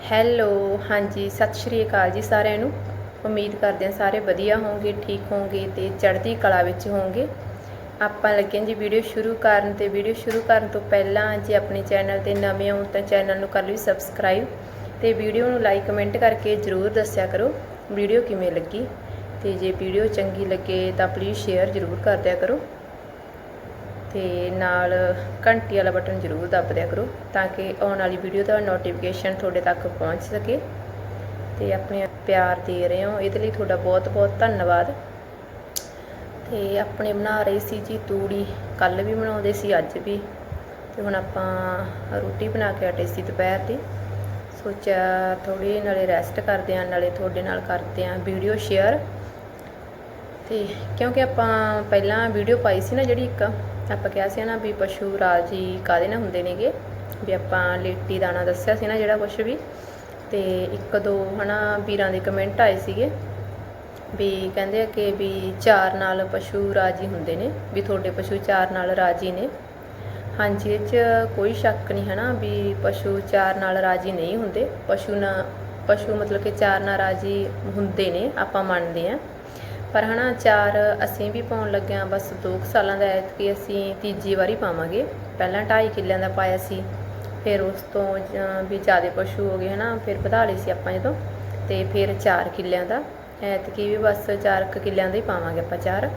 Hello, ਹਾਂਜੀ, ਸਤਿ ਸ਼੍ਰੀ ਅਕਾਲ ਜੀ ਸਾਰਿਆਂ ਨੂੰ। ਉਮੀਦ ਕਰਦੇ ਹਾਂ ਸਾਰੇ ਵਧੀਆ ਹੋਵੋਗੇ ਠੀਕ ਹੋਵੋਗੇ ਤੇ ਚੜ੍ਹਦੀ ਕਲਾ ਵਿੱਚ ਹੋਵੋਗੇ ਆਪਾਂ ਲੱਗੇ ਜੀ ਵੀਡੀਓ ਸ਼ੁਰੂ ਕਰਨ ਤੇ ਵੀਡੀਓ ਸ਼ੁਰੂ ਕਰਨ ਤੋਂ ਪਹਿਲਾਂ ਜੇ ਆਪਣੇ ਚੈਨਲ ਤੇ ਨਵੇਂ ਹੋ ਤਾਂ ਚੈਨਲ ਨੂੰ ਕਰ ਲਓ ਸਬਸਕ੍ਰਾਈਬ ਤੇ ਵੀਡੀਓ ਨੂੰ ਲਾਈਕ, ਕਮੈਂਟ ਕਰਕੇ ਜਰੂਰ ਦੱਸਿਆ ਕਰੋ ਵੀਡੀਓ ਕਿਵੇਂ ਲੱਗੀ। ਤੇ ਜੇ ਵੀਡੀਓ ਚੰਗੀ ਲੱਗੇ ਤਾਂ ਪਲੀਜ਼ ਸ਼ੇਅਰ ਜਰੂਰ ਕਰ ਦਿਆ ਕਰੋ। ਅਤੇ ਨਾਲ ਘੰਟੀ ਵਾਲਾ ਬਟਨ ਜ਼ਰੂਰ ਦੱਬ ਦਿਆ ਕਰੋ ਤਾਂ ਕਿ ਆਉਣ ਵਾਲੀ ਵੀਡੀਓ ਦਾ ਨੋਟੀਫਿਕੇਸ਼ਨ ਤੁਹਾਡੇ ਤੱਕ ਪਹੁੰਚ ਸਕੇ। ਤੇ ਆਪਣੇ ਪਿਆਰ ਦੇ ਰਹੇ ਹੋ, ਇਹਦੇ ਲਈ ਤੁਹਾਡਾ ਬਹੁਤ ਬਹੁਤ ਧੰਨਵਾਦ। ਤੇ ਆਪਣੇ ਬਣਾ ਰਹੀ ਸੀ ਜੀ ਤੂੜੀ, ਕੱਲ ਵੀ ਬਣਾਉਂਦੇ ਸੀ, ਅੱਜ ਵੀ। ਤੇ ਹੁਣ ਆਪਾਂ ਰੋਟੀ ਬਣਾ ਕੇ ਹਟੇ ਸੀ ਦੁਪਹਿਰ ਦੀ। ਸੋਚਿਆ ਥੋੜੀ ਨਾਲੇ ਰੈਸਟ ਕਰਦੇ ਆਂ ਨਾਲੇ ਤੁਹਾਡੇ ਨਾਲ ਕਰਦੇ ਆਂ ਵੀਡੀਓ ਸ਼ੇਅਰ ਤੇ ਕਿਉਂਕਿ ਆਪਾਂ ਪਹਿਲਾਂ ਵੀਡੀਓ ਪਾਈ ਸੀ ਨਾ ਜਿਹੜੀ ਇੱਕ, ਆਪਾਂ ਕਿਹਾ ਸੀ ਨਾ ਵੀ ਪਸ਼ੂ ਰਾਜੀ ਕਾਦੇ ਨਾਲ ਹੁੰਦੇ ਨੇਗੇ? ਵੀ ਆਪਾਂ ਲੇਟੀ ਦਾਣਾ ਦੱਸਿਆ ਸੀ ਨਾ ਜਿਹੜਾ ਕੁਝ ਵੀ। ਤੇ ਇੱਕ ਦੋ ਹਨਾ ਵੀਰਾਂ ਦੇ ਕਮੈਂਟ ਆਏ ਸੀਗੇ ਵੀ ਕਹਿੰਦੇ ਆ ਕਿ ਵੀ ਚਾਰ ਨਾਲ ਪਸ਼ੂ ਰਾਜੀ ਹੁੰਦੇ ਨੇ, ਵੀ ਤੁਹਾਡੇ ਪਸ਼ੂ ਚਾਰ ਨਾਲ ਰਾਜੀ ਨੇ। ਹਾਂਜੀ, ਇਹ 'ਚ ਕੋਈ ਸ਼ੱਕ ਨਹੀਂ ਹੈ ਨਾ ਵੀ ਪਸ਼ੂ ਚਾਰ ਨਾਲ ਰਾਜੀ ਨਹੀਂ ਹੁੰਦੇ। ਪਸ਼ੂ ਨਾ, ਪਸ਼ੂ ਮਤਲਬ ਕਿ ਚਾਰ ਨਾਲ ਰਾਜੀ ਹੁੰਦੇ ਨੇ, ਆਪਾਂ ਮੰਨਦੇ ਆ ਪਰ ਹਨਾ ਚਾਰ ਅਸੀਂ ਵੀ ਪਾਉਣ ਲੱਗਿਆ ਬਸ 2 ਸਾਲਾਂ ਦਾ ਐਤਕੀ ਅਸੀਂ ਤੀਜੀ ਵਾਰੀ ਪਾਵਾਂਗੇ। ਪਹਿਲਾਂ 2.5 ਕਿੱਲਿਆਂ ਦਾ ਪਾਇਆ ਸੀ, ਫਿਰ ਉਸ ਤੋਂ ਵੀ ਜ਼ਿਆਦਾ ਪਸ਼ੂ ਹੋ ਗਏ ਹਨਾ, ਫਿਰ ਵਧਾ ਲਏ ਸੀ ਆਪਾਂ ਜਦੋਂ, ਤੇ ਫਿਰ 4 ਕਿੱਲਿਆਂ ਦਾ। ਐਤਕੀ ਵੀ ਬਸ 4 ਕਿੱਲਿਆਂ ਦਾ ਹੀ ਪਾਵਾਂਗੇ ਆਪਾਂ ਚਾਰ।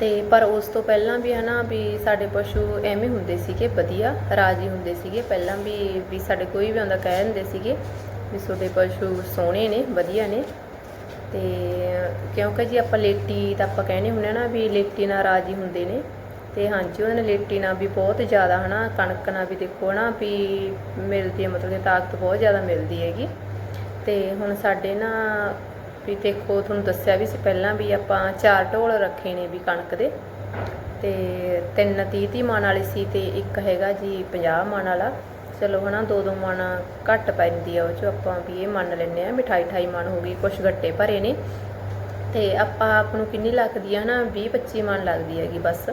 ਤੇ ਪਰ ਉਸ ਤੋਂ ਪਹਿਲਾਂ ਵੀ ਹਨਾ ਵੀ ਸਾਡੇ ਪਸ਼ੂ ਐਵੇਂ ਹੁੰਦੇ ਸੀਗੇ, ਵਧੀਆ ਰਾਜੀ ਹੁੰਦੇ ਸੀਗੇ। ਪਹਿਲਾਂ ਵੀ ਵੀ ਸਾਡੇ ਕੋਈ ਵੀ ਆਉਂਦਾ ਕਹਿ ਦਿੰਦੇ ਸੀਗੇ ਵੀ ਤੁਹਾਡੇ ਪਸ਼ੂ ਸੋਹਣੇ ਨੇ, ਵਧੀਆ ਨੇ। ਅਤੇ ਕਿਉਂਕਿ ਜੀ ਆਪਾਂ ਲੇਟੀ ਤਾਂ ਆਪਾਂ ਕਹਿੰਦੇ ਹੁੰਦੇ ਆ ਨਾ ਵੀ ਲੇਟੀ ਨਾਲ ਰਾਜੀ ਹੁੰਦੇ ਨੇ। ਅਤੇ ਹਾਂਜੀ ਉਹਨਾਂ ਨੇ ਲੇਟੀ ਨਾਲ ਵੀ ਬਹੁਤ ਜ਼ਿਆਦਾ ਹੈ ਨਾ ਕਣਕ ਨਾਲ ਵੀ ਦੇਖੋ ਨਾ ਵੀ ਮਿਲਦੀ ਹੈ ਮਤਲਬ ਕਿ ਤਾਕਤ ਬਹੁਤ ਜ਼ਿਆਦਾ ਮਿਲਦੀ ਹੈਗੀ। ਅਤੇ ਹੁਣ ਸਾਡੇ ਨਾ ਵੀ ਦੇਖੋ, ਤੁਹਾਨੂੰ ਦੱਸਿਆ ਵੀ ਸੀ ਪਹਿਲਾਂ ਵੀ ਆਪਾਂ ਚਾਰ ਢੋਲ ਰੱਖੇ ਨੇ ਵੀ ਕਣਕ ਦੇ। ਤੇ ਤਿੰਨ 30 30 ਮਣ ਵਾਲੀ ਸੀ ਤੇ ਇੱਕ ਹੈਗਾ ਜੀ 50 ਮਣ ਵਾਲਾ। ਚਲੋ ਹਨਾ ਦੋ ਦੋ ਮਣ ਘੱਟ ਪੈਂਦੀ ਆ ਉਹ ਚ ਆਪਾਂ ਵੀ ਇਹ ਮੰਨ ਲੈਂਦੇ ਆ ਮਿਠਾਈ ਠਾਈ ਮਣ ਹੋ ਗਈ, ਕੁਛ ਗੱਟੇ ਭਰੇ ਨੇ। ਤੇ ਆਪਾਂ ਆਪ ਨੂੰ ਕਿੰਨੀ ਲੱਗਦੀ ਆ ਹਨਾ 20 25 ਮਣ ਲੱਗਦੀ ਹੈਗੀ ਬਸ।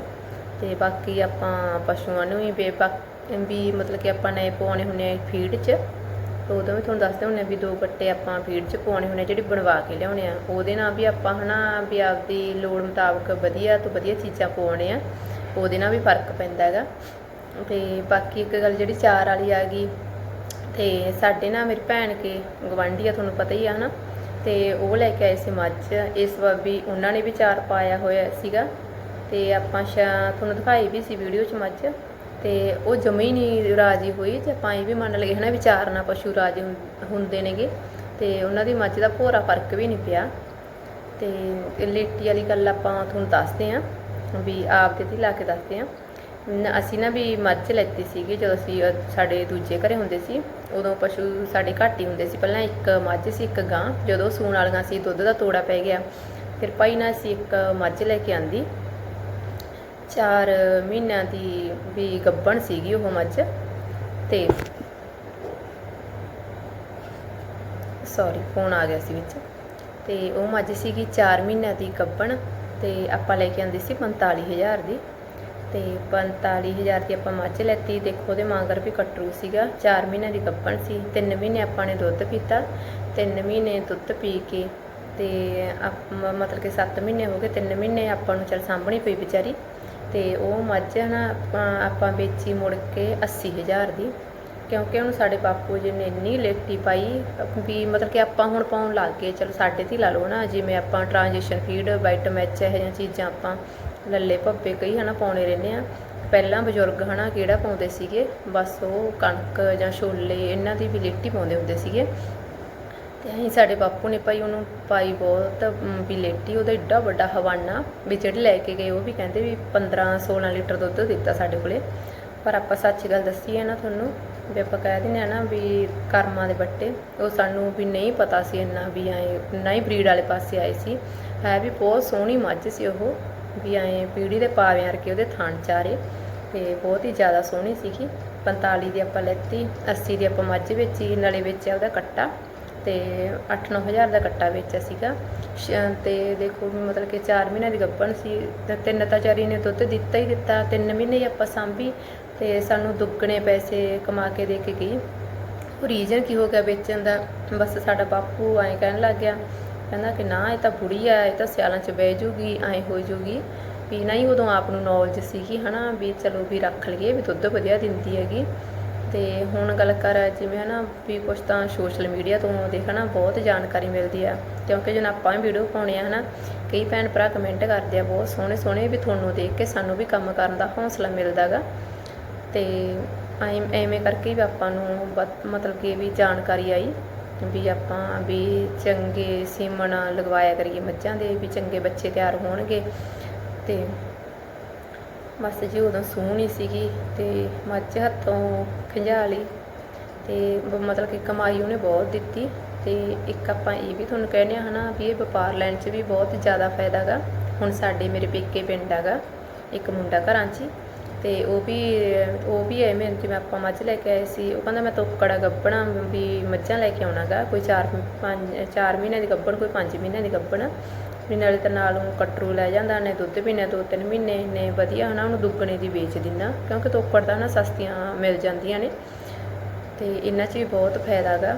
ਤੇ ਬਾਕੀ ਆਪਾਂ ਪਸ਼ੂਆਂ ਨੂੰ ਵੀ ਬੇਬਕ ਵੀ ਮਤਲਬ ਕਿ ਆਪਾਂ ਨੇ ਪਾਉਣੇ ਹੁੰਦੇ ਆ ਫੀਡ 'ਚ। ਤੇ ਉਦੋਂ ਵੀ ਤੁਹਾਨੂੰ ਦੱਸਦੇ ਹੁੰਦੇ ਆ ਵੀ ਦੋ ਗੱਟੇ ਆਪਾਂ ਫੀਡ 'ਚ ਪਾਉਣੇ ਹੁੰਦੇ ਆ, ਜਿਹੜੀ ਬਣਵਾ ਕੇ ਲਿਆਉਣੇ ਆ। ਉਹਦੇ ਨਾਲ ਵੀ ਆਪਾਂ ਹਨਾ, ਵੀ ਆਪਦੀ ਲੋੜ ਮੁਤਾਬਕ ਵਧੀਆ ਤੋਂ ਵਧੀਆ ਚੀਜ਼ਾਂ ਪਾਉਣੇ ਆ। ਉਹਦੇ ਨਾਲ ਵੀ ਫ਼ਰਕ ਪੈਂਦਾ ਹੈਗਾ। ਤੇ ਬਾਕੀ ਇੱਕ ਗੱਲ ਜਿਹੜੀ ਚਾਰ ਵਾਲੀ ਆ ਗਈ, ਤੇ ਸਾਡੇ ਨਾ ਮੇਰੀ ਭੈਣ ਕੇ ਗਵਾਂਢੀ ਆ, ਤੁਹਾਨੂੰ ਪਤਾ ਹੀ ਆ ਹਨਾ, ਤੇ ਉਹ ਲੈ ਕੇ ਆਏ ਸੀ ਮੱਝ, ਇਸ ਵਾਰ ਵੀ ਉਹਨਾਂ ਨੇ ਵੀ ਚਾਰ ਪਾਇਆ ਹੋਇਆ ਸੀਗਾ, ਤੇ ਆਪਾਂ ਸ਼ਾ, ਤੁਹਾਨੂੰ ਦਿਖਾਈ ਵੀ ਸੀ ਵੀਡੀਓ 'ਚ ਮੱਝ, ਤੇ ਉਹ ਜਮੇ ਨਹੀਂ ਰਾਜੀ ਹੋਈ, ਤੇ ਆਪਾਂ ਇਹ ਵੀ ਮੰਨ ਲਈਏ ਹਨਾ ਵੀ ਚਾਰ ਨਾਲ ਪਸ਼ੂ ਰਾਜੀ ਹੁੰ- ਹੁੰਦੇ ਨੇਗੇ, ਤੇ ਉਹਨਾਂ ਦੀ ਮੱਝ ਦਾ ਭੋਰਾ ਫ਼ਰਕ ਵੀ ਨਹੀਂ ਪਿਆ, ਤੇ ਲੇਟੀ ਵਾਲੀ ਗੱਲ ਆਪਾਂ ਤੁਹਾਨੂੰ ਦੱਸਦੇ ਆਂ, ਵੀ ਆਪ ਦੇ ਤੇ ਲਾ ਕੇ ਦੱਸਦੇ ਆਂ। ਅਸੀਂ ਨਾ ਵੀ ਮੱਝ ਲੈਤੀ ਸੀਗੀ, ਜਦੋਂ ਅਸੀਂ ਸਾਡੇ ਦੂਜੇ ਘਰੇ ਹੁੰਦੇ ਸੀ, ਉਦੋਂ ਪਸ਼ੂ ਸਾਡੇ ਘੱਟ ਹੀ ਹੁੰਦੇ ਸੀ। ਪਹਿਲਾਂ ਇੱਕ ਮੱਝ ਸੀ, ਇੱਕ ਗਾਂ। ਜਦੋਂ ਸੂਣ ਵਾਲੀਆਂ ਸੀ, ਦੁੱਧ ਦਾ ਤੋੜਾ ਪੈ ਗਿਆ। ਫਿਰ ਭਾਈ ਨਾ ਅਸੀਂ ਇੱਕ ਮੱਝ ਲੈ ਕੇ ਆਂਦੀ। ਚਾਰ ਮਹੀਨਿਆਂ ਦੀ ਵੀ ਗੱਬਣ ਸੀਗੀ ਉਹ ਮੱਝ। ਤੇ ਸੌਰੀ ਫੋਨ ਆ ਗਿਆ ਸੀ ਵਿੱਚ। ਤੇ ਉਹ ਮੱਝ ਸੀਗੀ 4 ਮਹੀਨਿਆਂ ਦੀ ਗੱਬਣ ਤੇ ਆਪਾਂ ਲੈ ਕੇ ਆਂਦੀ ਸੀ 45000 ਦੀ। ਤੇ 45000 ਦੀ ਆਪਾਂ ਮੱਝ ਲੈਤੀ। ਦੇਖੋ, ਉਹਦੇ ਮਾਂਗਰ ਵੀ ਕਟਰੂ ਸੀਗਾ। 4 ਮਹੀਨਿਆਂ ਦੀ ਗੱਭਣ ਸੀ। 3 ਮਹੀਨੇ ਆਪਾਂ ਨੇ ਦੁੱਧ ਪੀਤਾ। 3 ਮਹੀਨੇ ਦੁੱਧ ਪੀ ਕੇ ਤੇ ਮਤਲਬ ਕਿ 7 ਮਹੀਨੇ ਹੋ ਗਏ। 3 ਮਹੀਨੇ ਆਪਾਂ ਨੂੰ ਚਲ ਸਾਂਭਣੀ ਪਈ ਵਿਚਾਰੀ। ਤੇ ਉਹ ਮੱਝ ਨਾ, ਆਪਾਂ ਵੇਚੀ ਮੁੜ ਕੇ 80000 ਦੀ। ਕਿਉਂਕਿ ਉਹਨੂੰ ਸਾਡੇ ਬਾਪੂ ਜੀ ਨੇ ਇੰਨੀ ਲੇਟੀ ਪਾਈ ਵੀ ਮਤਲਬ ਕਿ ਆਪਾਂ ਹੁਣ ਪਾਉਣ ਲੱਗ ਗਏ। ਚਲੋ, ਸਾਡੇ ਤੇ ਹੀ ਲਾ ਲਓ ਨਾ। ਜਿਵੇਂ ਆਪਾਂ ਟ੍ਰਾਂਜੀਸ਼ਨ ਫੀਡ ਵਾਈਟ ਮੈਚ ਇਹੋ ਜਿਹੀਆਂ ਚੀਜ਼ਾਂ ਆਪਾਂ ਲੱਲੇ ਭੱਬੇ ਕਈ ਹਨਾ ਪਾਉਣੇ ਰਹਿੰਦੇ ਆ। ਪਹਿਲਾਂ ਬਜ਼ੁਰਗ ਹਨਾ ਕਿਹੜਾ ਪਾਉਂਦੇ ਸੀਗੇ? ਬਸ ਉਹ ਕਣਕ ਜਾਂ ਛੋਲੇ ਇਹਨਾਂ ਦੀ ਵੀ ਲੇਟੀ ਪਾਉਂਦੇ ਹੁੰਦੇ ਸੀਗੇ। ਤੇ ਅਸੀਂ ਸਾਡੇ ਬਾਪੂ ਨੇ ਭਾਈ ਉਹਨੂੰ ਪਾਈ ਬਹੁਤ ਅਮ, ਵੀ ਲੇਟੀ ਉਹਦਾ ਏਡਾ ਵੱਡਾ ਹਵਾਨਾ ਵੀ ਜਿਹੜੇ ਲੈ ਕੇ ਗਏ ਉਹ ਵੀ ਕਹਿੰਦੇ ਵੀ 15 16 ਲੀਟਰ ਦੁੱਧ ਦਿੱਤਾ ਸਾਡੇ ਕੋਲੇ। ਪਰ ਆਪਾਂ ਸੱਚ ਗੱਲ ਦੱਸੀਏ ਨਾ ਤੁਹਾਨੂੰ ਵੀ ਆਪਾਂ ਕਹਿ ਦਿੰਦੇ ਆ ਨਾ ਵੀ ਕਰਮਾਂ ਦੇ ਬੱਟੇ ਉਹ ਸਾਨੂੰ ਵੀ ਨਹੀਂ ਪਤਾ ਸੀ ਇੰਨਾ ਵੀ ਐ ਨਾ ਹੀ ਬਰੀਡ ਵਾਲੇ ਪਾਸੇ ਆਏ ਸੀ। ਹੈ ਵੀ ਬਹੁਤ ਸੋਹਣੀ ਮੱਝ ਸੀ ਉਹ। ਵੀ ਐਂ ਪੀੜੀ ਦੇ ਪਾਵਿਆਂ ਰਕੇ ਉਹਦੇ ਥਣ ਚਾਰੇ ਤੇ ਬਹੁਤ ਹੀ ਜ਼ਿਆਦਾ ਸੋਹਣੀ ਸੀਗੀ। 45 ਦੀ ਆਪਾਂ ਲੈਤੀ 80 ਦੀ ਆਪਾਂ ਮੱਝ ਵੇਚੀ, ਨਾਲੇ ਵੇਚਿਆ ਉਹਦਾ ਕੱਟਾ ਤੇ 8-9000 ਦਾ ਕੱਟਾ ਵੇਚਿਆ ਸੀਗਾ। ਸ਼- ਤੇ ਦੇਖੋ ਮਤਲਬ ਕਿ 4 ਮਹੀਨਿਆਂ ਦੀ ਗੱਭਣ ਸੀ ਤਿੰਨ ਤਾਂ ਚਾਰੀ ਨੇ ਦੁੱਧ ਦਿੱਤਾ ਹੀ ਦਿੱਤਾ, ਤਿੰਨ ਮਹੀਨੇ ਹੀ ਆਪਾਂ ਸਾਂਭੀ ਤੇ ਸਾਨੂੰ ਦੁੱਗਣੇ ਪੈਸੇ ਕਮਾ ਕੇ ਦੇ ਕੇ ਗਈ। ਉਹ ਰੀਜਨ ਕੀ ਹੋ ਗਿਆ ਵੇਚਣ ਦਾ? ਬਸ ਸਾਡਾ ਬਾਪੂ ਐਂ ਕਹਿਣ ਲੱਗ ਗਿਆ ਕਹਿੰਦਾ ਕਿ ਨਾ, ਇਹ ਤਾਂ ਬੁੜੀ ਆ, ਇਹ ਤਾਂ ਸਿਆਲਾਂ 'ਚ ਬਹਿ ਜੂਗੀ, ਐਂ ਹੋ ਜੂਗੀ। ਵੀ ਨਹੀਂ, ਉਦੋਂ ਆਪ ਨੂੰ ਨੌਲੇਜ ਸੀਗੀ ਹਨਾ, ਵੀ ਚਲੋ ਵੀ ਰੱਖ ਲਈਏ, ਵੀ ਦੁੱਧ ਵਧੀਆ ਦਿੰਦੀ ਹੈਗੀ। ਤੇ ਹੁਣ ਗੱਲ ਕਰ, ਜਿਵੇਂ ਹਨਾ, ਵੀ ਕੁਛ ਤਾਂ ਸੋਸ਼ਲ ਮੀਡੀਆ ਤੋਂ ਦੇਖਣਾ ਬਹੁਤ ਜਾਣਕਾਰੀ ਮਿਲਦੀ ਆ। ਕਿਉਂਕਿ ਜਦੋਂ ਆਪਾਂ ਵੀ ਵੀਡੀਓ ਪਾਉਣੇ ਆ ਹਨਾ, ਕਈ ਭੈਣ ਭਰਾ ਕਮੈਂਟ ਕਰਦੇ ਆ ਬਹੁਤ ਸੋਹਣੇ ਸੋਹਣੇ, ਵੀ ਤੁਹਾਨੂੰ ਦੇਖ ਕੇ ਸਾਨੂੰ ਵੀ ਕੰਮ ਕਰਨ ਦਾ ਹੌਸਲਾ ਮਿਲਦਾਗਾ ਤੇ ਐਂ, ਐਵੇਂ ਕਰਕੇ ਵੀ ਆਪਾਂ ਨੂੰ ਬ- ਮਤਲਬ ਕਿ ਵੀ ਜਾਣਕਾਰੀ ਆਈ। ਵੀ ਆਪਾਂ ਵੀ ਚੰਗੇ ਸੀਮਣ ਲਗਵਾਇਆ ਕਰੀਏ ਮੱਝਾਂ ਦੇ, ਵੀ ਚੰਗੇ ਬੱਚੇ ਤਿਆਰ ਹੋਣਗੇ। ਤੇ ਬਸ ਜੀ ਉਦੋਂ ਸੂਹਣੀ ਸੀਗੀ ਤੇ ਮੱਝ ਹੱਥੋਂ ਖੰਝਾ ਲਈ ਤੇ ਬ- ਮਤਲਬ ਕਿ ਕਮਾਈ ਉਹਨੇ ਬਹੁਤ ਦਿੱਤੀ ਤੇ ਇੱਕ ਆਪਾਂ ਇਹ ਵੀ ਤੁਹਾਨੂੰ ਕਹਿੰਦੇ ਆ ਹਨਾ ਵੀ ਇਹ ਵਪਾਰ ਲੈਣ 'ਚ ਵੀ ਬਹੁਤ ਜ਼ਿਆਦਾ ਫਾਇਦਾ ਗਾ। ਹੁਣ ਸਾਡੇ ਮੇਰੇ ਪੇਕੇ ਪਿੰਡ ਹੈਗਾ, ਇੱਕ ਮੁੰਡਾ ਘਰਾਂ 'ਚ ਹੀ। ਤੇ ਉਹ ਵੀ ਉਹ ਵੀ ਐਵੇਂ ਜਿਵੇਂ ਆਪਾਂ ਮੱਝ ਲੈ ਕੇ ਆਏ ਸੀ, ਉਹ ਕਹਿੰਦਾ ਮੈਂ ਤੋਕੜਾ ਗੱਬਣਾ ਵੀ ਮੱਝਾਂ ਲੈ ਕੇ ਆਉਣਾਗਾ, ਕੋਈ 4 5 4 ਮਹੀਨੇ ਦੀ ਗੱਬਣ, ਕੋਈ 5 ਮਹੀਨੇ ਦੀ ਗੱਬਣ। ਵੀ ਨਾਲੇ ਤਾਂ ਨਾਲ ਉਹ ਕਟਰੂ ਲੈ ਜਾਂਦਾ, ਨੇ ਦੁੱਧ ਪੀਣੇ ਦੋ ਤਿੰਨ ਮਹੀਨੇ, ਨੇ ਵਧੀਆ ਹਨਾ ਉਹਨੂੰ ਦੁੱਗਣੇ ਦੀ ਵੇਚ ਦਿੰਦਾ, ਕਿਉਂਕਿ ਤੋਕੜ ਦਾ ਨਾ ਸਸਤੀਆਂ ਮਿਲ ਜਾਂਦੀਆਂ ਨੇ। ਤੇ ਇਹਨਾਂ 'ਚ ਵੀ ਬਹੁਤ ਫਾਇਦਾ ਗਾ,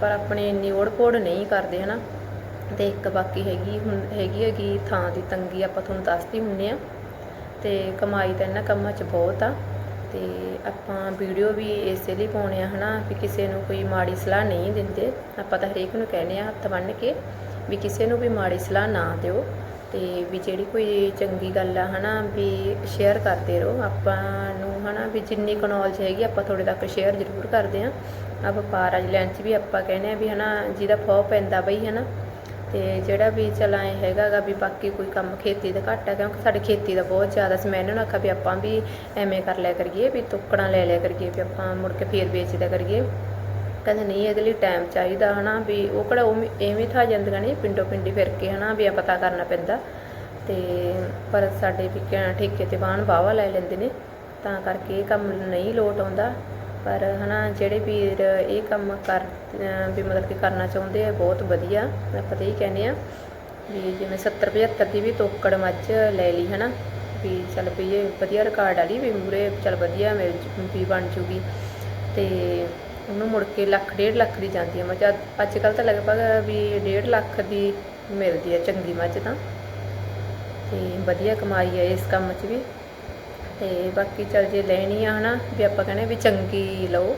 ਪਰ ਆਪਣੇ ਇੰਨੀ ਓੜ ਪੋੜ ਨਹੀਂ ਕਰਦੇ ਹਨਾ। ਤੇ ਇੱਕ ਬਾਕੀ ਹੈਗੀ ਹੁਣ, ਹੈਗੀ ਹੈਗੀ ਥਾਂ ਦੀ ਤੰਗੀ ਆਪਾਂ ਤੁਹਾਨੂੰ ਦੱਸਦੀ ਹੁੰਨੇ ਆ ਤੇ ਕਮਾਈ ਤਾਂ ਇਹਨਾਂ ਕੰਮਾਂ 'ਚ ਬਹੁਤ ਆ। ਤੇ ਆਪਾਂ ਵੀਡੀਓ ਵੀ ਇਸੇ ਲਈ ਪਾਉਣੇ ਆ ਹਨਾ ਵੀ ਕਿਸੇ ਨੂੰ ਕੋਈ ਮਾੜੀ ਸਲਾਹ ਨਹੀਂ ਦਿੰਦੇ। ਆਪਾਂ ਤਾਂ ਹਰੇਕ ਨੂੰ ਕਹਿੰਦੇ ਆ ਹੱਥ ਬੰਨ੍ਹ ਕੇ ਵੀ ਕਿਸੇ ਨੂੰ ਵੀ ਮਾੜੀ ਸਲਾਹ ਨਾ ਦਿਓ। ਤੇ ਵੀ ਜਿਹੜੀ ਕੋਈ ਚੰਗੀ ਗੱਲ ਆ ਹਨਾ ਵੀ ਸ਼ੇਅਰ ਕਰਦੇ ਰਹੋ। ਆਪਾਂ ਨੂੰ ਹਨਾ ਵੀ ਜਿੰਨੀ ਕੁ ਨੌਲੇਜ ਹੈਗੀ ਆਪਾਂ ਤੁਹਾਡੇ ਤੱਕ ਸ਼ੇਅਰ ਜ਼ਰੂਰ ਕਰਦੇ ਆ। ਆ ਵਪਾਰ ਅੱਜ 'ਚ ਵੀ ਆਪਾਂ ਕਹਿੰਦੇ ਆ ਵੀ ਹਨਾ ਜਿਹਦਾ ਫੋਹ ਪੈਂਦਾ ਬਈ ਹਨਾ। ਤੇ ਜਿਹੜਾ ਵੀ ਚਲ ਐਂ ਹੈਗਾ ਗਾ ਵੀ ਬਾਕੀ ਕੋਈ ਕੰਮ ਖੇਤੀ ਦਾ ਘੱਟ ਹੈ ਕਿਉਂਕਿ ਸਾਡੇ ਖੇਤੀ ਦਾ ਬਹੁਤ ਜ਼ਿਆਦਾ ਸੀ। ਮੈਂ ਇਹਨਾਂ ਨੂੰ ਆਖਿਆ ਵੀ ਆਪਾਂ ਵੀ ਐਵੇਂ ਕਰ ਲਿਆ ਕਰੀਏ, ਵੀ ਤੁੱਕੜਾਂ ਲੈ ਲਿਆ ਕਰੀਏ, ਵੀ ਆਪਾਂ ਮੁੜ ਕੇ ਫੇਰ ਵੇਚਦਾ ਕਰੀਏ। ਕਹਿੰਦੇ ਨਹੀਂ, ਇਹਦੇ ਲਈ ਟਾਈਮ ਚਾਹੀਦਾ ਹਨਾ, ਵੀ ਉਹ ਕਿਹੜਾ ਉਵੇਂ- ਐਵੇਂ ਥਾ ਜਾਂਦੀਆਂ ਨੇ, ਪਿੰਡੋ ਪਿੰਡੀ ਫਿਰ ਕੇ ਹਨਾ, ਵੀ ਆ ਪਤਾ ਕਰਨਾ ਪੈਂਦਾ। ਤੇ ਪਰ ਸਾਡੇ ਵੀ ਠੇਕੇ ਤੇ ਵਾਹਣ ਵਾਹਵਾ ਲੈ ਲੈਂਦੇ ਨੇ, ਤਾਂ ਕਰਕੇ ਇਹ ਕੰਮ ਨਹੀਂ ਲੋਟ ਆਉਂਦਾ। ਪਰ ਹਨਾ, ਜਿਹੜੇ ਵੀਰ ਇਹ ਕੰਮ ਕਰ ਵੀ ਮਤਲਬ ਕਿ ਕਰਨਾ ਚਾਹੁੰਦੇ ਆ, ਬਹੁਤ ਵਧੀਆ। ਆਪਾਂ ਤਾਂ ਇਹ ਕਹਿੰਦੇ ਆ ਵੀ ਜਿਵੇਂ 70 75 ਦੀ ਵੀ ਤੋਕੜ ਮੱਝ ਲੈ ਲਈ, ਹਨਾ। ਵੀ ਚੱਲ ਵੀ ਇਹ ਵਧੀਆ ਰਿਕਾਰਡ ਵਾਲੀ ਵੀ ਮੂਰੇ ਚੱਲ ਵਧੀਆ ਮਿਲ ਜੂ- ਵੀ ਬਣ ਜੂਗੀ। ਤੇ ਉਹਨੂੰ ਮੁੜ ਕੇ ਲੱਖ, ਡੇਢ ਲੱਖ ਦੀ ਜਾਂਦੀ ਹੈ ਮੱਝ। ਅੱਜ ਕੱਲ ਤਾਂ ਲਗਭਗ ਵੀ ਡੇਢ ਲੱਖ ਦੀ ਮਿਲਦੀ ਹੈ ਚੰਗੀ ਮੱਝ ਤਾਂ। ਤੇ ਵਧੀਆ ਕਮਾਈ ਹੈ ਇਸ ਕੰਮ 'ਚ ਵੀ। ਤੇ ਬਾਕੀ ਚੱਲ ਜੇ ਲੈਣੀ ਆ ਹਨਾ, ਵੀ ਆਪਾਂ ਕਹਿੰਦੇ ਵੀ ਚੰਗੀ ਲਓ,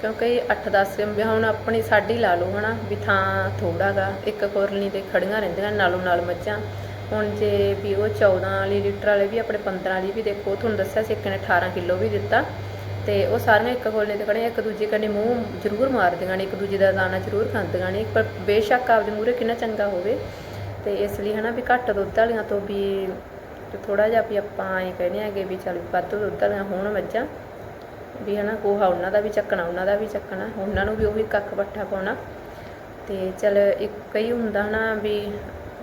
ਕਿਉਂਕਿ 8-10 ਵੀ ਹੁਣ ਆਪਣੀ ਸਾਡੀ ਲਾ ਲਓ ਹਨਾ, ਵੀ ਥਾਂ ਥੋੜਾ ਗਾ, ਇੱਕ ਕੋਰਲੀ ਤੇ ਖੜੀਆਂ ਰਹਿੰਦੀਆਂ ਨਾਲੋਂ ਨਾਲ ਮੱਝਾਂ। ਹੁਣ ਜੇ ਵੀ ਉਹ 14 ਵਾਲੀ ਲੀਟਰ ਵਾਲੇ ਵੀ ਆਪਣੇ 15 ਵਾਲੀ ਵੀ ਦੇਖੋ ਤੁਹਾਨੂੰ ਦੱਸਿਆ ਸੀ ਇੱਕ ਨੇ 18 ਕਿਲੋ ਵੀ ਦਿੱਤਾ, ਤੇ ਉਹ ਸਾਰੀਆਂ ਇੱਕ ਕੋਲੇ ਤੇ ਖੜੀਆਂ ਇੱਕ ਦੂਜੇ ਕੰਨੇ ਮੂੰਹ ਜ਼ਰੂਰ ਮਾਰਦੀਆਂ ਨੇ, ਇੱਕ ਦੂਜੇ ਦਾ ਦਾਣਾ ਜ਼ਰੂਰ ਖਾਂਦੀਆਂ ਨੇ, ਪਰ ਬੇਸ਼ੱਕ ਆਪਦੇ ਮੂਹਰੇ ਕਿੰਨਾ ਚੰਗਾ ਹੋਵੇ। ਤੇ ਇਸ ਲਈ ਹਨਾ ਵੀ ਘੱਟ ਦੁੱਧ ਵਾਲੀਆਂ ਤੋਂ ਵੀ ਥੋੜਾ ਜਿਹਾ ਵੀ ਆਪਾਂ ਐਂ ਕਹਿੰਦੇ ਆਗੇ ਵੀ ਚੱਲ ਵੀ ਵੱਧ ਦੁੱਧ ਵਾਲੀਆਂ ਹੋਣ ਮੱਝਾਂ। ਵੀ ਹਨਾ ਕੋਹਾ ਉਹਨਾਂ ਦਾ ਵੀ ਚੱਕਣਾ ਉਹਨਾਂ ਦਾ ਵੀ ਚੱਕਣਾ ਉਹਨਾਂ ਨੂੰ ਵੀ ਉਹ ਵੀ ਕੱਖ ਪੱਠਾ ਪਾਉਣਾ। ਤੇ ਚਲ ਇੱਕ ਕਈ ਹੁੰਦਾ ਹਨਾ ਵੀ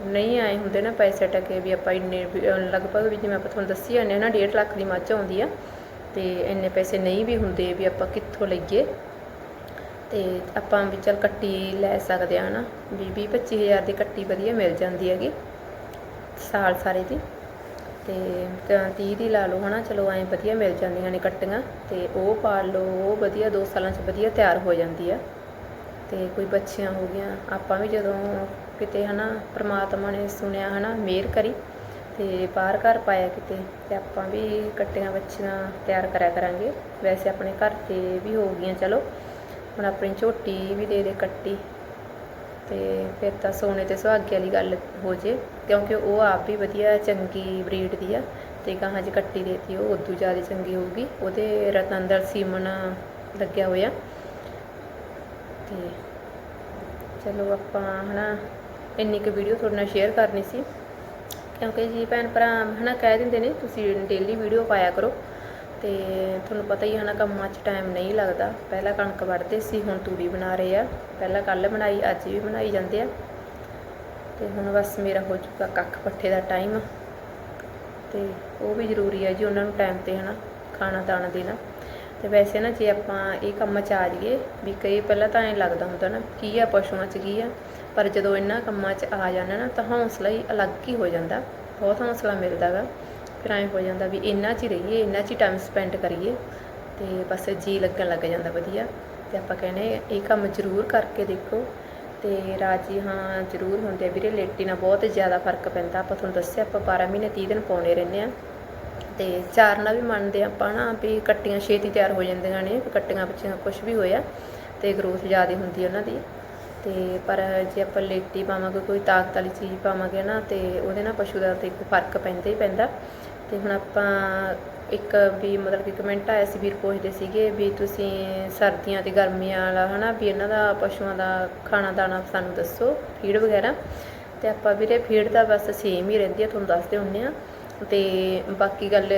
ਨਹੀਂ ਆਏ ਹੁੰਦੇ ਨਾ ਪੈਸੇ ਟਕੇ ਵੀ ਆਪਾਂ ਇੰਨੇ ਵੀ, ਲਗਭਗ ਵੀ ਜਿਵੇਂ ਆਪਾਂ ਤੁਹਾਨੂੰ ਦੱਸੀ ਜਾਂਦੇ ਹਾਂ ਨਾ 1.5 ਲੱਖ ਦੀ ਮੱਝ ਆਉਂਦੀ ਆ ਤੇ ਇੰਨੇ ਪੈਸੇ ਨਹੀਂ ਵੀ ਹੁੰਦੇ ਵੀ ਆਪਾਂ ਕਿੱਥੋਂ ਲਈਏ। ਤੇ ਆਪਾਂ ਵੀ ਚੱਲ ਕੱਟੀ ਲੈ ਸਕਦੇ ਆ ਹਨਾ ਵੀ 20 25000 ਦੀ ਕੱਟੀ ਵਧੀਆ ਮਿਲ ਜਾਂਦੀ ਹੈਗੀ ਸਾਲ ਸਾਰੇ ਦੀ। ਤੇ ਕ- 30 ਦੀ ਲਾ ਲਓ, ਹਨਾ, ਚਲੋ ਐਂ ਵਧੀਆ ਮਿਲ ਜਾਂਦੀਆਂ ਨੇ ਕੱਟੀਆਂ ਤੇ ਉਹ ਪਾ ਲਓ, ਉਹ ਵਧੀਆ 2 ਸਾਲਾਂ 'ਚ ਵਧੀਆ ਤਿਆਰ ਹੋ ਜਾਂਦੀ ਆ। ਤੇ ਕੋਈ ਬੱਚੀਆਂ ਹੋ ਗਈਆਂ, ਆਪਾਂ ਵੀ ਜਦੋਂ ਕਿਤੇ, ਹਨਾ, ਪ੍ਰਮਾਤਮਾ ਨੇ ਸੁਣਿਆ, ਹਨਾ, ਮਿਹਰ ਕਰੀ ਤੇ ਬਾਹਰ ਘਰ ਪਾਇਆ ਕਿਤੇ ਤੇ ਆਪਾਂ ਵੀ ਕੱਟੀਆਂ ਬੱਚੀਆਂ ਤਿਆਰ ਕਰਿਆ ਕਰਾਂਗੇ। ਵੈਸੇ ਆਪਣੇ ਘਰ ਤੇ ਵੀ ਹੋ ਗਈਆਂ, ਚਲੋ, ਹੁਣ ਆਪਣੀ ਝੋਟੀ ਵੀ ਦੇ ਦੇ ਕੱਟੀ ਤੇ ਫਿਰ ਤਾਂ ਸੋਨੇ ਤੇ ਸੁਹਾਗੇ ਵਾਲੀ ਗੱਲ ਹੋ ਜੇ। ਕਿਉਂਕਿ ਉਹ ਆਪ ਵੀ ਵਧੀਆ ਚੰਗੀ ਬਰੀਡ ਦੀ ਆ, ਤੇ ਗਾਹਾਂ 'ਚ ਕੱਟੀ ਦੇਤੀ, ਉਹ ਉਦੋਂ ਜ਼ਿਆਦਾ ਚੰਗੀ ਹੋਊਗੀ। ਉਹਦੇ ਰਤਨਦਰ ਸੀਮਨ ਲੱਗਿਆ ਹੋਇਆ। ਤੇ ਚਲੋ ਆਪਾਂ ਹਨਾ, ਇੰਨੀ ਕੁ ਵੀਡੀਓ ਤੁਹਾਡੇ ਨਾਲ ਸ਼ੇਅਰ ਕਰਨੀ ਸੀ। ਕਿਉਂਕਿ ਜੀ ਭੈਣ ਭਰਾ ਹਨਾ ਕਹਿ ਦਿੰਦੇ ਨੇ, ਤੁਸੀਂ ਡੇਲੀ ਵੀਡੀਓ ਪਾਇਆ ਕਰੋ। ਤੇ ਤੁਹਾਨੂੰ ਪਤਾ ਹੀ ਹੈ ਨਾ ਕੰਮਾਂ 'ਚ ਟਾਈਮ ਨਹੀਂ ਲੱਗਦਾ। ਪਹਿਲਾਂ ਕਣਕ ਵੱਢਦੇ ਸੀ, ਹੁਣ ਤੂੜੀ ਬਣਾ ਰਹੇ ਆ। ਪਹਿਲਾਂ ਕੱਲ ਬਣਾਈ, ਅੱਜ ਵੀ ਬਣਾਈ ਜਾਂਦੇ ਆ। ਤੇ ਹੁਣ ਬਸ ਮੇਰਾ ਹੋ ਚੁੱਕਾ ਕੱਖ ਪੱਠੇ ਦਾ ਟਾਈਮ ਤੇ ਉਹ ਵੀ ਜ਼ਰੂਰੀ ਹੈ ਜੀ ਉਹਨਾਂ ਨੂੰ ਟਾਈਮ ਤੇ ਹਨਾ, ਖਾਣਾ ਦਾਣਾ ਦੇਣਾ। ਤੇ ਵੈਸੇ ਨਾ ਜੇ ਆਪਾਂ ਇਹ ਕੰਮ 'ਚ ਆ ਜਾਈਏ, ਵੀ ਕਈ ਪਹਿਲਾਂ ਤਾਂ ਐਂ ਲੱਗਦਾ ਹੁੰਦਾ ਨਾ, ਕੀ ਆ ਪਸ਼ੂਆਂ 'ਚ ਕੀ ਆ। ਪਰ ਜਦੋਂ ਇਹਨਾਂ ਕੰਮਾਂ 'ਚ ਆ ਜਾਣਾ ਨਾ, ਤਾਂ ਹੌਸਲਾ ਹੀ ਅਲੱਗ ਹੀ ਹੋ ਜਾਂਦਾ। ਬਹੁਤ ਹੌਸਲਾ ਮਿਲਦਾ ਗਾ। ਫਿਰ ਐਂ ਹੋ ਜਾਂਦਾ ਵੀ ਇੰਨਾ 'ਚ ਹੀ ਰਹੀਏ, ਇੰਨਾ 'ਚ ਹੀ ਟਾਈਮ ਸਪੈਂਡ ਕਰੀਏ। ਤੇ ਬਸ ਜੀ ਲੱਗਣ ਲੱਗ ਜਾਂਦਾ ਵਧੀਆ। ਤੇ ਆਪਾਂ ਕਹਿੰਦੇ ਇਹ ਕੰਮ ਜ਼ਰੂਰ ਕਰਕੇ ਦੇਖੋ। ਅਤੇ ਰਾਜੀ ਹਾਂ ਜ਼ਰੂਰ ਹੁੰਦੇ ਆ। ਵੀਰੇ, ਲੇਟੀ ਨਾਲ ਬਹੁਤ ਜ਼ਿਆਦਾ ਫ਼ਰਕ ਪੈਂਦਾ। ਆਪਾਂ ਤੁਹਾਨੂੰ ਦੱਸਿਆ, ਆਪਾਂ 12 ਮਹੀਨੇ 30 ਦਿਨ ਪਾਉਣੇ ਰਹਿੰਦੇ ਆ ਤੇ ਚਾਰਨਾ ਵੀ ਮੰਨਦੇ ਆ ਆਪਾਂ ਨਾ ਵੀ ਕੱਟੀਆਂ ਛੇਤੀ ਤਿਆਰ ਹੋ ਜਾਂਦੀਆਂ ਨੇ ਕੱਟੀਆਂ ਪਿੱਛੇ ਕੁਝ ਵੀ ਹੋਇਆ ਤੇ ਗਰੋਥ ਜ਼ਿਆਦਾ ਹੁੰਦੀ ਆ ਉਹਨਾਂ ਦੀ। ਤੇ ਪਰ ਜੇ ਆਪਾਂ ਲੇਟੀ ਪਾਵਾਂਗੇ, ਕੋਈ ਤਾਕਤ ਵਾਲੀ ਚੀਜ਼ ਪਾਵਾਂਗੇ ਨਾ ਤੇ ਉਹਦੇ ਨਾਲ ਪਸ਼ੂ ਦਾ ਤੇ ਫ਼ਰਕ ਪੈਂਦਾ ਹੀ ਪੈਂਦਾ। ਤੇ ਹੁਣ ਆਪਾਂ ਇੱਕ ਵੀ ਮਤਲਬ ਕਿ ਕਮੈਂਟ ਆਇਆ ਸੀ, ਵੀਰ ਪੁੱਛਦੇ ਸੀਗੇ ਵੀ ਤੁਸੀਂ ਸਰਦੀਆਂ ਤੇ ਗਰਮੀਆਂ ਵਾਲਾ, ਹਨਾ, ਵੀ ਇਹਨਾਂ ਦਾ ਪਸ਼ੂਆਂ ਦਾ ਖਾਣਾ ਦਾਣਾ ਸਾਨੂੰ ਦੱਸੋ, ਫੀਡ ਵਗੈਰਾ। ਤੇ ਆਪਾਂ ਵੀਰੇ ਫੀਡ ਤਾਂ ਬਸ ਸੇਮ ਹੀ ਰਹਿੰਦੀ ਆ, ਤੁਹਾਨੂੰ ਦੱਸਦੇ ਹੁੰਨੇ ਆ। ਤੇ ਬਾਕੀ ਗੱਲ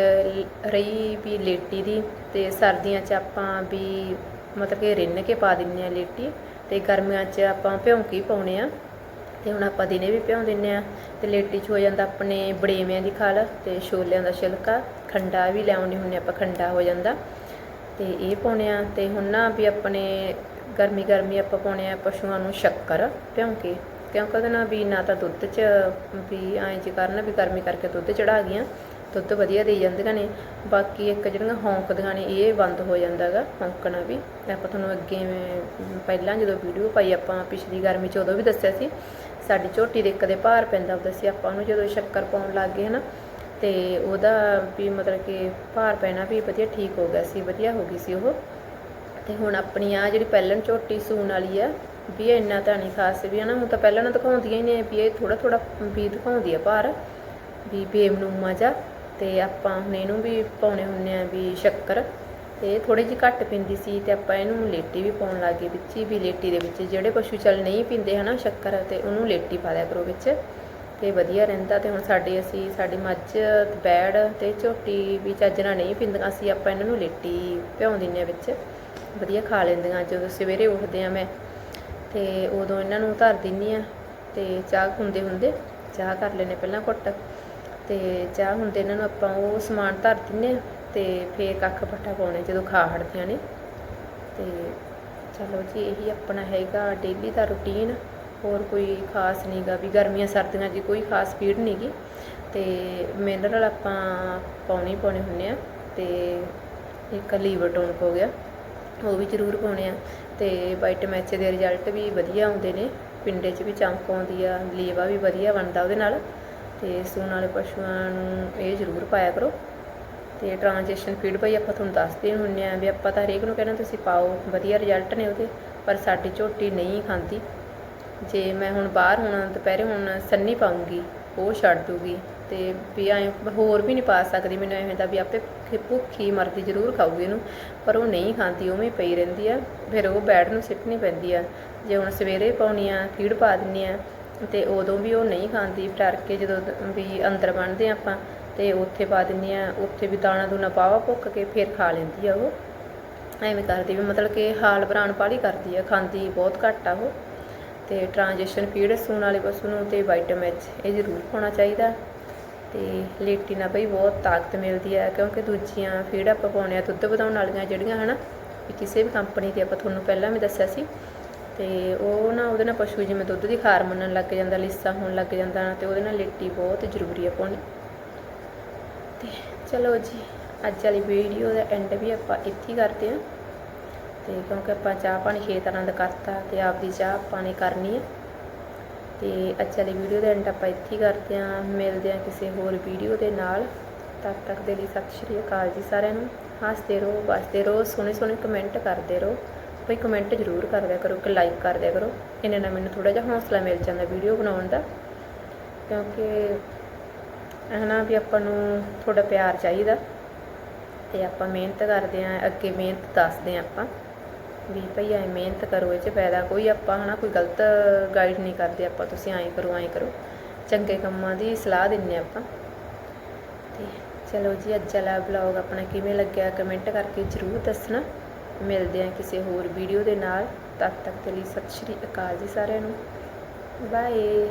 ਰਹੀ ਵੀ ਲੇਟੀ ਦੀ, ਤੇ ਸਰਦੀਆਂ 'ਚ ਆਪਾਂ ਵੀ ਮਤਲਬ ਕਿ ਰਿੰਨ ਕੇ ਪਾ ਦਿੰਨੇ ਆ ਲੇਟੀ, ਤੇ ਗਰਮੀਆਂ 'ਚ ਆਪਾਂ ਭਿਉਂਕੀ ਪਾਉਣੇ ਆ। ਤੇ ਹੁਣ ਆਪਾਂ ਦਿਨੇ ਵੀ ਭਿਉਂ ਦਿੰਨੇ ਆ ਤੇ ਲੇਟੀ 'ਚ ਹੋ ਜਾਂਦਾ ਆਪਣੇ ਬੜੇਵਿਆਂ ਦੀ ਖਲ ਤੇ ਛੋਲਿਆਂ ਦਾ ਛਿਲਕਾ, ਖੰਡਾ ਵੀ ਲਿਆਉਣੀ ਹੁੰਨੇ ਆਪਾਂ, ਖੰਡਾ ਹੋ ਜਾਂਦਾ। ਤੇ ਇਹ ਪਾਉਣੇ ਆ ਤੇ ਹੁਣ ਨਾ ਵੀ ਆਪਣੇ ਗਰਮੀ ਗਰਮੀ ਆਪਾਂ ਪਾਉਣੇ ਆ ਪਸ਼ੂਆਂ ਨੂੰ ਸ਼ੱਕਰ ਭਿਉਂ ਕੇ, ਕਿਉਂਕਿ ਉਹਦੇ ਨਾਲ ਵੀ ਨਾ ਤਾਂ ਦੁੱਧ 'ਚ ਵੀ ਐਂ ਜੀ ਕਰਨ ਵੀ ਗਰਮੀ ਕਰਕੇ ਦੁੱਧ ਚੜਾ ਗਈਆਂ, ਦੁੱਧ ਵਧੀਆ ਦੇ ਜਾਂਦੀਆਂ ਨੇ। ਬਾਕੀ ਇੱਕ ਜਿਹੜੀਆਂ ਹੌਂਕਦੀਆਂ ਨੇ, ਇਹ ਬੰਦ ਹੋ ਜਾਂਦਾ ਗਾ, ਹੌਂਕਣਾ ਵੀ। ਤੇ ਆਪਾਂ ਤੁਹਾਨੂੰ ਅੱਗੇ ਪਹਿਲਾਂ ਜਦੋਂ ਵੀਡੀਓ ਪਾਈ ਆਪਾਂ ਪਿਛਲੀ ਗਰਮੀ 'ਚ ਉਦੋਂ ਵੀ ਦੱਸਿਆ ਸੀ ਸਾਡੀ ਝੋਟੀ ਦੇ ਕਦੇ ਭਾਰ ਪੈਂਦਾ ਹੁੰਦਾ ਸੀ, ਆਪਾਂ ਉਹਨੂੰ ਜਦੋਂ ਸ਼ੱਕਰ ਪਾਉਣ ਲੱਗ ਗਏ ਹਨਾ, ਤੇ ਉਹਦਾ ਵੀ ਮਤਲਬ ਕਿ ਭਾਰ ਪੈਣਾ ਵੀ ਵਧੀਆ ਠੀਕ ਹੋ ਗਿਆ ਸੀ, ਵਧੀਆ ਹੋ ਗਈ ਸੀ ਉਹ। ਤੇ ਹੁਣ ਆਪਣੀ ਆ ਜਿਹੜੀ ਪਹਿਲਣ ਝੋਟੀ ਸੂਣ ਵਾਲੀ ਆ, ਵੀ ਇਹ ਇੰਨਾ ਤਾਂ ਨਹੀਂ ਖਾਸ ਵੀ ਹਨਾ, ਹੁਣ ਤਾਂ ਪਹਿਲਾਂ ਨਾ ਦਿਖਾਉਂਦੀਆਂ ਹੀ ਨੇ ਵੀ ਇਹ ਥੋੜਾ ਥੋੜਾ ਵੀ ਦਿਖਾਉਂਦੀ ਆ ਭਾਰ, ਵੀ ਬੇਮਨੂਮਾ ਜਾ ਤੇ ਆਪਾਂ ਹੁਣ ਇਹਨੂੰ ਵੀ ਪਾਉਣੇ ਹੁੰਨੇ ਆ ਵੀ ਸ਼ੱਕਰ। ਤੇ ਥੋੜੀ ਜਿਹੀ ਘੱਟ ਪਿੰਦੀ ਸੀ ਤੇ ਆਪਾਂ ਇਹਨੂੰ ਲੇਟੀ ਵੀ ਪਾਉਣ ਲੱਗ ਗਏ ਵਿੱਚ ਹੀ, ਵੀ ਲੇਟੀ ਦੇ ਵਿੱਚ ਜਿਹੜੇ ਪਸ਼ੂ ਚੱਲ ਨਹੀਂ ਪੀਂਦੇ ਹਨਾ ਸ਼ੱਕਰ, ਤੇ ਉਹਨੂੰ ਲੇਟੀ ਪਾ ਦਿਆ ਕਰੋ ਵਿੱਚ। ਤੇ ਵਧੀਆ ਰਹਿੰਦਾ ਤੇ ਹੁਣ ਸਾਡੇ ਅਸੀਂ, ਸਾਡੀ ਮੱਝ, ਬੈੜ ਤੇ ਝੋਟੀ ਵੀ ਚੱਜ ਨਹੀਂ ਪੀਂਦੀਆਂ ਸੀ ਆਪਾਂ ਇਹਨਾਂ ਨੂੰ ਲੇਟੀ ਭਿਉਂ ਦਿੰਨੇ ਆ ਵਿੱਚ। ਵਧੀਆ ਖਾ ਲੈਂਦੀਆਂ, ਜਦੋਂ ਸਵੇਰੇ ਉੱਠਦੇ ਆ ਮੈਂ, ਤੇ ਉਦੋਂ ਇਹਨਾਂ ਨੂੰ ਧਰ ਦਿੰਨੀ ਆ ਤੇ ਚਾਹ ਹੁੰਦੇ ਹੁੰਦੇ ਚਾਹ ਕਰ ਲੈਨੇ ਪਹਿਲਾਂ ਘੁੱਟ। ਤੇ ਚਾਹ ਹੁੰਦੇ ਇਹਨਾਂ ਨੂੰ ਆਪਾਂ ਉਹ ਸਮਾਨ ਧਰ ਦਿੰਨੇ ਆ ਤੇ ਫੇਰ ਕੱਖ ਪੱਠਾ ਪਾਉਣੇ ਜਦੋਂ ਖਾ ਹਟਦੀਆਂ ਨੇ। ਤੇ ਚਲੋ ਜੀ, ਇਹੀ ਆਪਣਾ ਹੈਗਾ ਡੇਲੀ ਦਾ ਰੁਟੀਨ ਹੋਰ ਕੋਈ ਖਾਸ ਨਹੀਂਗਾ ਵੀ ਗਰਮੀਆਂ ਸਰਦੀਆਂ 'ਚ ਕੋਈ ਖਾਸ ਫੀਡ ਨਹੀਂਗੀ ਤੇ ਮਿਨਰਲ ਆਪਾਂ ਪਾਉਣੀ ਪਾਉਣੇ ਹੁੰਨੇ ਆ। ਤੇ ਇੱਕ ਲੀਵਰ ਟੋਨਕ ਹੋ ਗਿਆ, ਉਹ ਵੀ ਜ਼ਰੂਰ ਪਾਉਣੇ ਆ। ਤੇ ਵਾਈਟ ਮੈਚ ਦੇ ਰਿਜ਼ਲਟ ਵੀ ਵਧੀਆ ਆਉਂਦੇ ਨੇ। ਪਿੰਡੇ 'ਚ ਵੀ ਚਮਕ ਆਉਂਦੀ ਆ, ਲੇਵਾ ਵੀ ਵਧੀਆ ਬਣਦਾ ਉਹਦੇ ਨਾਲ। ਤੇ ਸੂਣ ਵਾਲੇ ਪਸ਼ੂਆਂ ਨੂੰ ਇਹ ਜ਼ਰੂਰ ਪਾਇਆ ਕਰੋ। ਤੇ ਟ੍ਰਾਂਜੈਕਸ਼ਨ ਫੀਡ ਭਾਈ ਆਪਾਂ ਤੁਹਾਨੂੰ ਦੱਸਦੇ ਹੁੰਨੇ ਆ ਵੀ ਆਪਾਂ ਤਾਂ ਹਰੇਕ ਨੂੰ ਕਹਿੰਦੇ ਤੁਸੀਂ ਪਾਓ, ਵਧੀਆ ਰਿਜ਼ਲਟ ਨੇ ਉਹਦੇ, ਪਰ ਸਾਡੀ ਝੋਟੀ ਨਹੀਂ ਖਾਂਦੀ। ਜੇ ਮੈਂ ਹੁਣ ਬਾਹਰ ਹੁਣ ਦੁਪਹਿਰੇ ਹੁਣ ਸੰਨੀ ਪਾਉਂਗੀ, ਉਹ ਛੱਡ ਦੂਗੀ ਤੇ ਵੀ ਐਂ ਹੋਰ ਵੀ ਨਹੀਂ ਪਾ ਸਕਦੀ, ਮੈਨੂੰ ਐਵੇਂ ਦਾ ਵੀ ਆਪੇ ਕਿ ਭੁੱਖੀ ਮਰਦੀ ਜ਼ਰੂਰ ਖਾਊਗੀ ਇਹਨੂੰ ਪਰ ਉਹ ਨਹੀਂ ਖਾਂਦੀ, ਉਵੇਂ ਪਈ ਰਹਿੰਦੀ ਆ, ਫਿਰ ਉਹ ਬੈਡ ਨੂੰ ਸਿੱਟਣੀ ਪੈਂਦੀ ਆ। ਜੇ ਹੁਣ ਸਵੇਰੇ ਪਾਉਣੀ ਆ ਫੀਡ ਪਾ ਦਿੰਨੀ ਆ ਤੇ ਉਦੋਂ ਵੀ ਉਹ ਨਹੀਂ ਖਾਂਦੀ, ਡਰ ਕੇ ਜਦੋਂ ਵੀ ਅੰਦਰ ਬੰਨ੍ਹਦੇ ਆ ਆਪਾਂ ਤੇ ਉੱਥੇ ਪਾ ਦਿੰਨੀ ਆ ਉੱਥੇ ਵੀ ਦਾਣਾ ਦੂਣਾ ਪਾਵਾ ਭੁੱਕ ਕੇ ਫਿਰ ਖਾ ਲੈਂਦੀ ਆ ਉਹ। ਐਵੇਂ ਕਰਦੀ ਵੀ ਮਤਲਬ ਕਿ ਹਾਲ ਬਰਾਨ ਪਾਲੀ ਕਰਦੀ ਆ, ਖਾਂਦੀ ਬਹੁਤ ਘੱਟ ਆ ਉਹ। ਤੇ ਟ੍ਰਾਂਜੈਕਸ਼ਨ ਫੀਡ ਸੂਣ ਵਾਲੇ ਪਸ਼ੂ ਨੂੰ ਤੇ ਵਾਈਟਾਮਿਨਸ ਇਹ ਜ਼ਰੂਰ ਪਾਉਣਾ ਚਾਹੀਦਾ। ਤੇ ਲੇਟੀ ਨਾਲ ਬਈ ਬਹੁਤ ਤਾਕਤ ਮਿਲਦੀ ਹੈ ਕਿਉਂਕਿ ਦੂਜੀਆਂ ਫੀਡ ਆਪਾਂ ਪਾਉਣੇ ਆ, ਦੁੱਧ ਵਧਾਉਣ ਵਾਲੀਆਂ ਜਿਹੜੀਆਂ ਹਨਾ, ਵੀ ਕਿਸੇ ਵੀ ਕੰਪਨੀ ਦੀ ਆਪਾਂ ਤੁਹਾਨੂੰ ਪਹਿਲਾਂ ਵੀ ਦੱਸਿਆ ਸੀ। ਤੇ ਉਹ ਨਾ ਉਹਦੇ ਨਾਲ ਪਸ਼ੂ ਜਿਵੇਂ ਦੁੱਧ ਦੀ ਖਾਰ ਮੰਨਣ ਲੱਗ ਜਾਂਦਾ, ਲਿੱਸਾ ਹੋਣ ਲੱਗ ਜਾਂਦਾ ਤੇ ਉਹਦੇ ਨਾਲ ਲੇਟੀ ਬਹੁਤ ਜ਼ਰੂਰੀ ਆ ਪਾਉਣੀ। ਤੇ ਚਲੋ ਜੀ, ਅੱਜ ਵਾਲੀ ਵੀਡੀਓ ਦਾ ਐਂਡ ਵੀ ਆਪਾਂ ਇੱਥੇ ਹੀ ਕਰਦੇ ਹਾਂ। ਤੇ ਕਿਉਂਕਿ ਆਪਾਂ ਚਾਹ ਪਾਣੀ ਖੇਤ ਆਨੰਦ ਕਰਤਾ ਤੇ ਆਪਦੀ ਚਾਹ ਪਾਣੀ ਕਰਨੀ ਹੈ ਤੇ ਅੱਜ ਵਾਲੀ ਵੀਡੀਓ ਦਾ ਐਂਡ ਆਪਾਂ ਇੱਥੇ ਹੀ ਕਰਦੇ ਹਾਂ। ਮਿਲਦੇ ਹਾਂ ਕਿਸੇ ਹੋਰ ਵੀਡੀਓ ਦੇ ਨਾਲ। ਤਦ ਤੱਕ ਦੇ ਲਈ ਸਤਿ ਸ਼੍ਰੀ ਅਕਾਲ ਜੀ ਸਾਰਿਆਂ ਨੂੰ। ਹੱਸਦੇ ਰਹੋ, ਵਸਦੇ ਰਹੋ, ਸੋਹਣੇ ਸੋਹਣੇ ਕਮੈਂਟ ਕਰਦੇ ਰਹੋ। ਕੋਈ ਕਮੈਂਟ ਜ਼ਰੂਰ ਕਰ ਦਿਆ ਕਰੋ ਕਿ ਲਾਈਕ ਕਰ ਦਿਆ ਕਰੋ। ਇਹਨੇ ਨਾਲ ਮੈਨੂੰ ਥੋੜਾ ਜਿਹਾ ਹੌਸਲਾ ਮਿਲ ਜਾਂਦਾ ਵੀਡੀਓ ਬਣਾਉਣ ਦਾ। ਕਿਉਂਕਿ ਹਨਾ ਵੀ ਆਪਾਂ ਨੂੰ ਤੁਹਾਡਾ ਪਿਆਰ ਚਾਹੀਦਾ ਤੇ ਆਪਾਂ ਮਿਹਨਤ ਕਰਦੇ ਆਂ ਅੱਗੇ ਮਿਹਨਤ ਦੱਸਦੇ ਆਂ ਆਪਾਂ ਵੀ ਭਈ ਐ ਮਿਹਨਤ ਕਰੋ, ਇਹ ਚ ਫਾਇਦਾ ਕੋਈ ਆਪਾਂ ਹਨਾ ਕੋਈ ਗਲਤ ਗਾਈਡ ਨਹੀਂ ਕਰਦੇ ਆਪਾਂ, ਤੁਸੀਂ ਐਂ ਕਰੋ ਐਂ ਕਰੋ। ਚੰਗੇ ਕੰਮਾਂ ਦੀ ਸਲਾਹ ਦਿੰਨੇ ਆਪਾਂ। ਤੇ ਚਲੋ ਜੀ, ਅੱਜ ਵਾਲਾ ਵਲੌਗ ਆਪਣਾ ਕਿਵੇਂ ਲੱਗਿਆ ਕਮੈਂਟ ਕਰਕੇ ਜਰੂਰ ਦੱਸਣਾ। ਮਿਲਦੇ ਆਂ ਕਿਸੇ ਹੋਰ ਵੀਡੀਓ ਦੇ ਨਾਲ। ਤਦ ਤੱਕ ਦੇ ਲਈ ਸਤਿ ਸ਼੍ਰੀ ਅਕਾਲ ਜੀ ਸਾਰਿਆਂ ਨੂੰ। ਬਾਏ